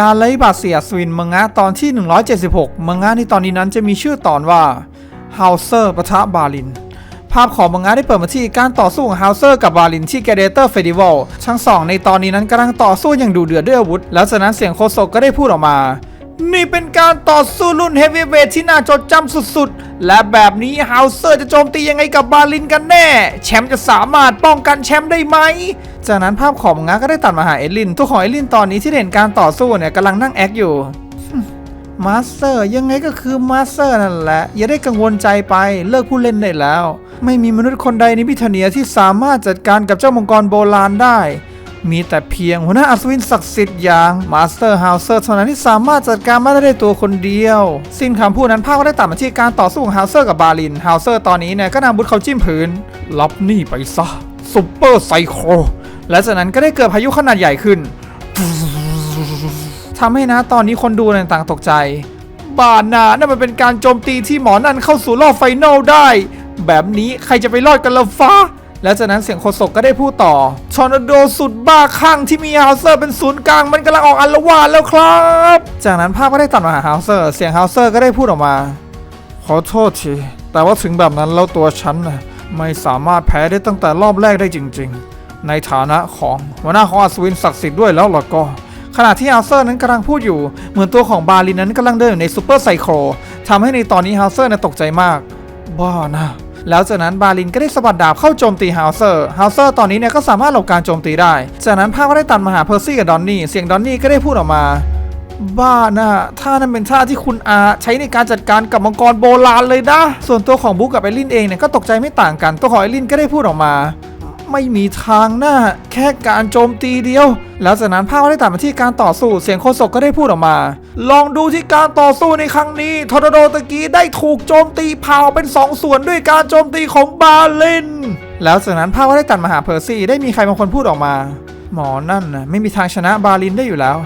การไล่บาดเสียสวินมังงะตอนที่ 176 มังงะในตอนนี้นั้นจะมีชื่อตอนว่าเฮาเซอร์ปะทะบาลิน ภาพของมังงะได้เปิดมาที่การต่อสู้ของเฮาเซอร์กับบาลินที่แกเดเตอร์เฟดิวัลทั้งสองในตอนนี้นั้นกำลังต่อสู้อย่างดูเดือดด้วยอาวุธ แล้วจากนั้นเสียงโคโซก็ได้พูดออกมา นี่เป็นการต่อสู้รุ่นเฮฟวีเวทที่น่าจดจำสุดๆ และแบบนี้ฮาวเซอร์จะโจมตียังไงกับบาลินกันแน่ แชมป์จะสามารถป้องกันแชมป์ได้ไหม จากนั้นภาพของงงะก็ได้ตัดมาหาเอลิน ตัวของเอลินตอนนี้ที่เห็นการต่อสู้เนี่ยกำลังนั่งแอคอยู่มาสเตอร์ยังไงก็คือมาสเตอร์นั่นแหละ อย่าได้กังวลใจไปเลิกผู้เล่นได้แล้ว ไม่มีมนุษย์คนใดในพิธเนียที่สามารถจัดการกับเจ้ามังกรโบราณได้ มีแต่เพียงหัวหน้าอัศวินศักดิ์สิทธิ์อย่างมาสเตอร์ฮาวเซอร์เท่านั้นที่สามารถจัดการมาได้ด้วยตัวคนเดียว สิ้นคำพูดนั้นภาพก็ได้ตัดมาที่การต่อสู้ของฮาวเซอร์กับบาลินฮาวเซอร์ตอนนี้เนี่ยก็นำบุตรเขาจิ้มพื้นรับนี่ไปซะซุปเปอร์ไซโคและจากนั้นก็ได้เกิดพายุขนาดใหญ่ขึ้นทำให้นะตอนนี้คนดูต่างๆตกใจบานานั่นมันเป็นการโจมตีที่หมอนั่นเข้าสู่รอบไฟนอลได้ แบบนี้ใครจะไปรอดกันละฟ้า แล้วจากนั้นเสียงโคศกก็ได้พูดต่อชอร์นาโดสุดบ้าคลั่งที่มีฮาวเซอร์เป็นศูนย์กลางมันกำลังออกอัลวาดแล้วครับ จากนั้นภาพก็ได้ตัดมาหาฮาวเซอร์เสียงฮาวเซอร์ก็ได้พูดออกมา ขอโทษที แต่ว่าถึงแบบนั้นแล้วตัวฉันน่ะไม่สามารถแพ้ได้ตั้งแต่รอบแรกได้จริง ๆ ในฐานะของหัวหน้าของอัศวินศักดิ์สิทธิ์ด้วยแล้วล่ะก็ขณะที่ฮาวเซอร์นั้นกำลังพูดอยู่ เหมือนตัวของบาลินนั้นกำลังเดินอยู่ในซูเปอร์ไซโครทำให้ในตอนนี้ฮาวเซอร์นั้นตกใจมาก บ้านะ แล้วจากนั้นบาลินก็ได้สะบัดดาบเข้าโจมตีฮาวเซอร์ฮาวเซอร์ตอนนี้เนี่ยก็สามารถหลบการโจมตีได้ จากนั้นภาพก็ได้ตัดมาหาเพอร์ซี่กับดอนนี่เสียงดอนนี่ก็ได้พูดออกมาบ้านะท่านั้นเป็นท่าที่คุณอาใช้ในการจัดการกับมังกรโบราณเลยนะ ส่วนตัวของบุ๊กกับไอรินเองเนี่ยก็ตกใจไม่ต่างกัน ตัวของไอรินก็ได้พูดออกมา ไม่มีทางหน้า แค่การโจมตีเดียว แล้วจากนั้นภาพก็ได้ตัดมาที่การต่อสู้เสียงโคศกก็ได้พูดออกมา ลองดูที่การต่อสู้ในครั้งนี้ทอร์โดตะกี้ได้ถูกโจมตีเผาเป็นสองส่วนด้วยการโจมตีของบาลิน แล้วจากนั้นภาพก็ได้ตัดมาหาเพอร์ซี่ได้มีใครบางคนพูดออกมา หมอนั่นนะไม่มีทางชนะบาลินได้อยู่แล้ว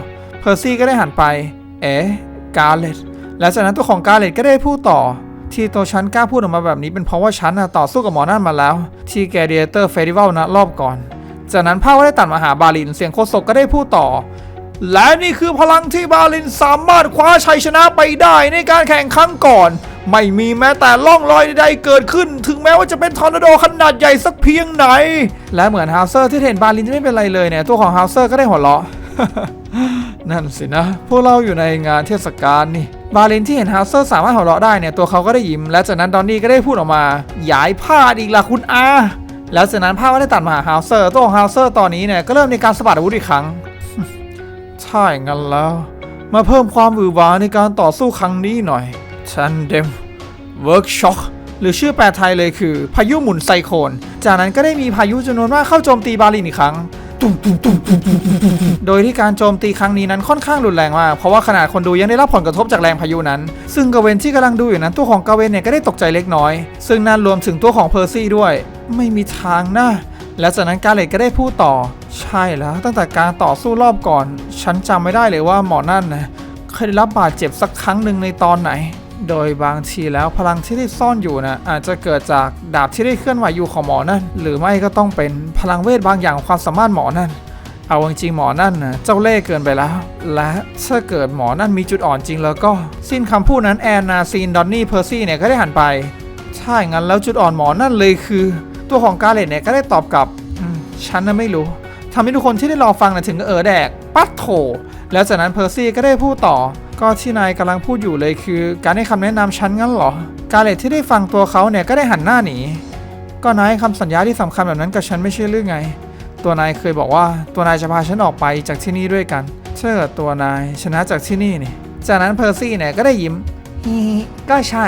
เพอร์ซี่ก็ได้หันไป เอ๊ะกาเลตแล้วจากนั้นตัวของกาเลตก็ได้พูดต่อ ที่ตัวฉันกล้าพูดออกมาแบบนี้เป็นเพราะว่าฉันน่ะต่อสู้กับหมอนั่นมาแล้ว ที่แกเดียเตอร์เฟสติวัลนะรอบก่อน จากนั้นภาพก็ได้ตัดมาหาบาลินเสียงโคศกก็ได้พูดต่อ และนี่คือพลังที่บาลินสามารถคว้าชัยชนะไปได้ในการแข่งครั้งก่อน ไม่มีแม้แต่ล่องรอยใดๆเกิดขึ้น ถึงแม้ว่าจะเป็นทอร์นาโดขนาดใหญ่สักเพียงไหน และเหมือนฮาวเซอร์ที่เห็นบาลินจะไม่เป็นไรเลยเนี่ยตัวของฮาวเซอร์ก็ได้หัวเราะนั่นสินะ พวกเราอยู่ในงานเทศกาลนี่ บาลินที่เห็นฮาวเซอร์สามารถหัวเราะได้เนี่ยตัวเขาก็ได้ยิ้ม และจากนั้นดอนนี่ก็ได้พูดออกมาย้ายพลาดอีกละคุณอา แล้วจากนั้นภาพก็ได้ตัดมาหาฮาวเซอร์ตัวของฮาวเซอร์ตอนนี้เนี่ยก็เริ่มในการสะบัดอาวุธอีกครั้งใช่งั้นแล้ว มาเพิ่มความหวือหวาในการต่อสู้ครั้งนี้หน่อยชันเดมเวิร์กช็อคหรือชื่อแปลไทยเลยคือ พายุหมุนไซโคลนจากนั้นก็ได้มีพายุจำนวนมากเข้าโจมตีบาลินอีกครั้ง โดยที่การโจมตีครั้งนี้นั้นค่อนข้างรุนแรงมาก เพราะว่าขนาดคนดูยังได้รับผลกระทบจากแรงพายุนั้น ซึ่งกาเวนที่กำลังดูอยู่นั้นตัวของกาเวนเนี่ยก็ได้ตกใจเล็กน้อย ซึ่งนั่นรวมถึงตัวของเพอร์ซี่ด้วย ไม่มีทางนะและจากนั้นกาเลตก็ได้พูดต่อ ใช่แล้วตั้งแต่การต่อสู้รอบก่อน ฉันจำไม่ได้เลยว่าหมอนั่นนะเคยได้รับบาดเจ็บสักครั้งหนึ่งในตอนไหน โดยบางทีแล้วพลังที่ได้ซ่อนอยู่นะอาจจะเกิดจากดาบที่ได้เคลื่อนไหวอยู่ของหมอนั่นหรือไม่ก็ต้องเป็นพลังเวทบางอย่างความสามารถหมอนั่นเอาจริงๆหมอนั่นนะเจ้าเล่ห์เกินไปแล้ว และถ้าเกิดหมอนั่นมีจุดอ่อนจริงแล้วก็ สิ้นคำพูดนั้นแอนนาซีนดอนนี่เพอร์ซี่เนี่ยก็ได้หันไปใช่งั้นแล้วจุดอ่อนหมอนั่นเลยคือ ตัวของกาเลตเนี่ยก็ได้ตอบกลับฉันน่ะไม่รู้ทำให้ทุกคนที่ได้รอฟังนะถึงกับเออแดกปัดโถ แล้วจากนั้นเพอร์ซี่ก็ได้พูดต่อ ก็ที่นายกำลังพูดอยู่เลยคือ การให้คำแนะนำฉันงั้นเหรอ กาเลตที่ได้ฟังตัวเขาเนี่ยก็ได้หันหน้าหนี ก็นายคำสัญญาที่สำคัญแบบนั้นกับฉันไม่ใช่หรือไง ตัวนายเคยบอกว่าตัวนายจะพาฉันออกไปจากที่นี่ด้วยกัน เชื่อตัวนายชนะจากที่นี่นี่ จากนั้นเพอร์ซี่เนี่ยก็ได้ยิ้มฮิก็ใช่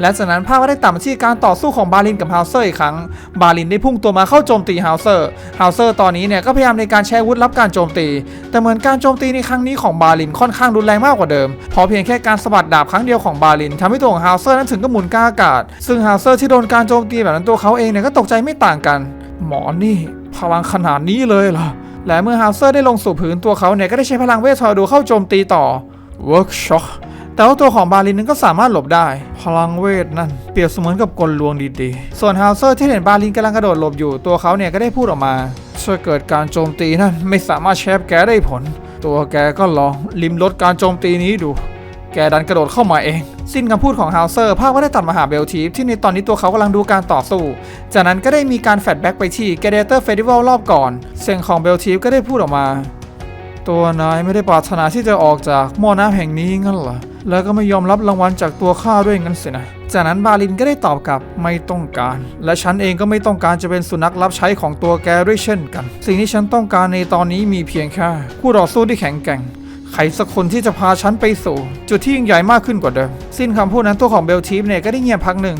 และจากนั้นภาพก็ได้ตัดมาที่การต่อสู้ของบาลินกับฮาวเซอร์อีกครั้ง บาลินได้พุ่งตัวมาเข้าโจมตีฮาวเซอร์ ฮาวเซอร์ตอนนี้เนี่ยก็พยายามในการใช้อาวุธรับการโจมตี แต่เหมือนการโจมตีในครั้งนี้ของบาลินค่อนข้างรุนแรงมากกว่าเดิม เพราะเพียงแค่การสะบัดดาบครั้งเดียวของบาลินทำให้ตัวของฮาวเซอร์นั้นถึงกับหมุนกลาอากาศ ซึ่งฮาวเซอร์ที่โดนการโจมตีแบบนั้นตัวเขาเองเนี่ยก็ตกใจไม่ต่างกัน หมอนี่ พลังขนาดนี้เลยเหรอ และเมื่อฮาวเซอร์ได้ลงสู่พื้นตัวเขาเนี่ยก็ได้ใช้พลังเวททอร์โดเข้าโจมตีต่อ Workshop แต่ว่าตัวของบาลินนั้นก็สามารถหลบได้ พลังเวทนั่นเปรียบเสมือนกับกลลวงดีๆ ส่วนฮาวเซอร์ที่เห็นบาลินกำลังกระโดดหลบอยู่ ตัวเขาเนี่ยก็ได้พูดออกมาถ้าเกิดการโจมตีนั่นไม่สามารถแชปแกได้ผล ตัวแกก็ลองลิมลดการโจมตีนี้ดู แกดันกระโดดเข้ามาเอง สิ้นคำพูดของฮาวเซอร์ภาพก็ได้ตัดมาหาเบลทีฟที่ในตอนนี้ตัวเขากำลังดูการต่อสู้ จากนั้นก็ได้มีการแฟลแบ็กไปที่แกเดเตอร์เฟสติวัลรอบก่อน เสียงของเบลทีฟก็ได้พูดออกมา ตัวนายไม่ได้ปรารถนาที่จะออกจากหม้อน้ำแห่งนี้งั้นเหรอ แล้วก็ไม่ยอมรับรางวัลจากตัวข้าด้วยงั้นสินะ จากนั้นบาลินก็ได้ตอบกลับไม่ต้องการ และฉันเองก็ไม่ต้องการจะเป็นสุนัขรับใช้ของตัวแกด้วยเช่นกัน สิ่งที่ฉันต้องการในตอนนี้มีเพียงแค่คู่ต่อสู้ที่แข็งแกร่งใครสักคนที่จะพาฉันไปสู่ จุดที่ยิ่งใหญ่มากขึ้นกว่าเดิม สิ้นคำพูดนั้นตัวของเบลทีฟเนี่ยก็ได้เงียบพักหนึ่ง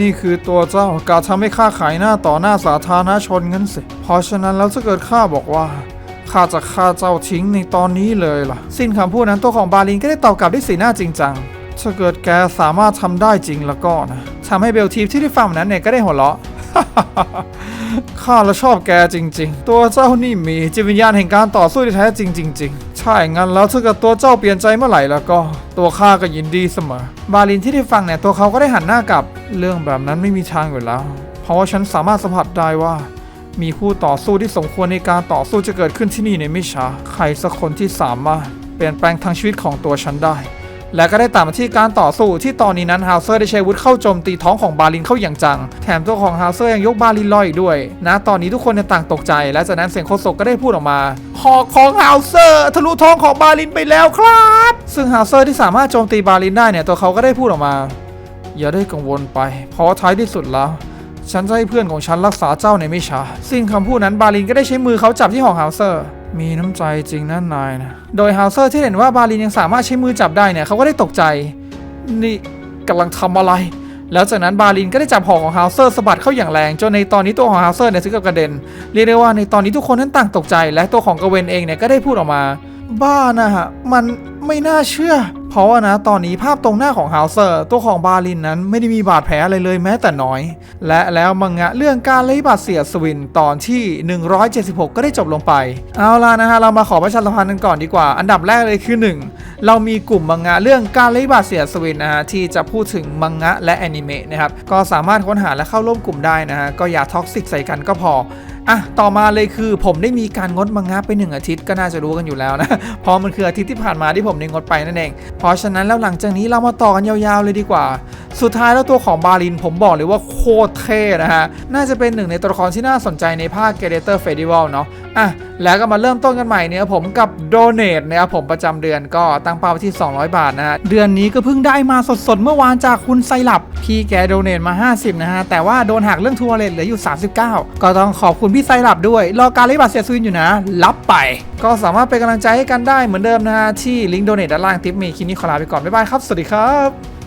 นี่คือตัวเจ้ากาทำให้ข้าขายหน้าต่อหน้าสาธารณชนงั้นสิ เพราะฉะนั้นแล้วถ้าเกิดข้าบอกว่า ข้าจะฆ่าเจ้าทิ้งในตอนนี้เลยล่ะ สิ้นคำพูดนั้นตัวของบาลินก็ได้ตอบกลับด้วยสีหน้าจริงจังถ้าเกิดแกสามารถทำได้จริงแล้วก็นะทำให้เบลทีฟที่ได้ฟังนั้นเนี่ยก็ได้หัวเราะข้าละชอบแกจริง ๆ ตัวเจ้านี่มีจิตวิญญาณแห่งการต่อสู้ที่แท้จริงจริงๆ ใช่งั้นแล้วถ้าเกิดตัวเจ้าเปลี่ยนใจเมื่อไหร่แล้วก็ ตัวข้าก็ยินดีเสมอ บาลินที่ได้ฟังเนี่ยตัวเขาก็ได้หันหน้ากลับ เรื่องแบบนั้นไม่มีทางอยู่แล้ว เพราะว่าฉันสามารถสัมผัสได้ว่า มีคู่ต่อสู้ที่สมควรในการต่อสู้จะเกิดขึ้นที่นี่ในไม่ช้าใครสักคนที่สามารถเปลี่ยนแปลงทางชีวิตของตัวฉันได้ และก็ได้ตามมาที่การต่อสู้ที่ตอนนี้นั้นฮาวเซอร์ได้ใช้วุธเข้าโจมตีท้องของบาลินเข้าอย่างจัง แถมตัวของฮาวเซอร์ยังยกบาลินลอยอีกด้วย นะตอนนี้ทุกคนต่างตกใจ และจากนั้นเสียงโคศกก็ได้พูดออกมาหอกของฮาวเซอร์ทะลุท้องของบาลินไปแล้วครับ ซึ่งฮาวเซอร์ที่สามารถโจมตีบาลินได้เนี่ยตัวเขาก็ได้พูดออกมา อย่าได้กังวลไป เพราะท้ายที่สุดแล้ว ฉันจะให้เพื่อนของฉันรักษาเจ้าในไม่ช้าสิ้นคำพูดนั้นบาลินก็ได้ใช้มือเขาจับที่หอกฮาวเซอร์ มีน้ำใจจริงนั่นนายนะ โดยฮาวเซอร์ที่เห็นว่าบาลินยังสามารถใช้มือจับได้เนี่ยเขาก็ได้ตกใจ นี่กำลังทำอะไร แล้วจากนั้นบาลินก็ได้จับหอกของฮาวเซอร์สะบัดเข้าอย่างแรง จนในตอนนี้ตัวของฮาวเซอร์เนี่ยถึงกับกระเด็น เรียกได้ว่าในตอนนี้ทุกคนนั้นต่างตกใจ และตัวของกเวนเองเนี่ยก็ได้พูดออกมา บ้านะฮะ มันไม่น่าเชื่อ เพราะว่านะตอนนี้ภาพตรงหน้าของฮาวเซอร์ ตัวของบาลินนั้นไม่ได้มีบาดแผลอะไรเลยแม้แต่น้อย และแล้วมังงะเรื่องการเลยบาดเสียสวินตอนที่ 176 ก็ได้จบลงไป เอาล่ะนะฮะเรามาขอประชาสัมพันธ์กันก่อนดีกว่า อันดับแรกเลยคือ 1 เรามีกลุ่มมังงะเรื่องการเลยบาดเสียสวินนะฮะที่จะพูดถึงมังงะและแอนิเมะนะครับก็สามารถค้นหาและเข้าร่วมกลุ่มได้นะฮะก็อย่าท็อกซิกใส่กันก็พอ อะต่อมาเลยคือผมได้มีการงดมังงะไปหนึ่งอาทิตย์ก็น่าจะรู้กันอยู่แล้วนะพราะมันคืออาทิตย์ที่ผ่านมาที่ผมได้งดไปนั่นเองเพราะฉะนั้นแล้วหลังจากนี้เรามาต่อกันยาวๆเลยดีกว่า สุดท้ายแล้วตัวของบาลินผมบอกเลยว่าโคตรเท่นะฮะน่าจะเป็นหนึ่งในตัวละครที่น่าสนใจในภาค g a d a t o r Festival เนาะอะแล้วก็มาเริ่มต้นกันใหม่เนี่ยผมกับ Donate นะครับผมประจำเดือนก็ตั้งเป้าไว้ที่ 200 บาทนะฮะเดือนนี้ก็เพิ่งได้มาสดๆ เมื่อวานจากคุณไซลับพี่แกโดเนทมา 50 นะฮะแต่ว่าโดนหักเรื่องทัวร์เลทเหลืออยู่ 39 ก็ต้องขอบคุณพี่ไซลับด้วย รอการรีบัตรเสียซูนอยู่นะ รับไป ก็สามารถเป็นกำลังใจให้กันได้เหมือนเดิมนะฮะที่ลิงก์โดเนทด้านล่างทิปมีคลิปนี้ขอลาไปก่อนบ๊ายบายครับสวัสดีครับ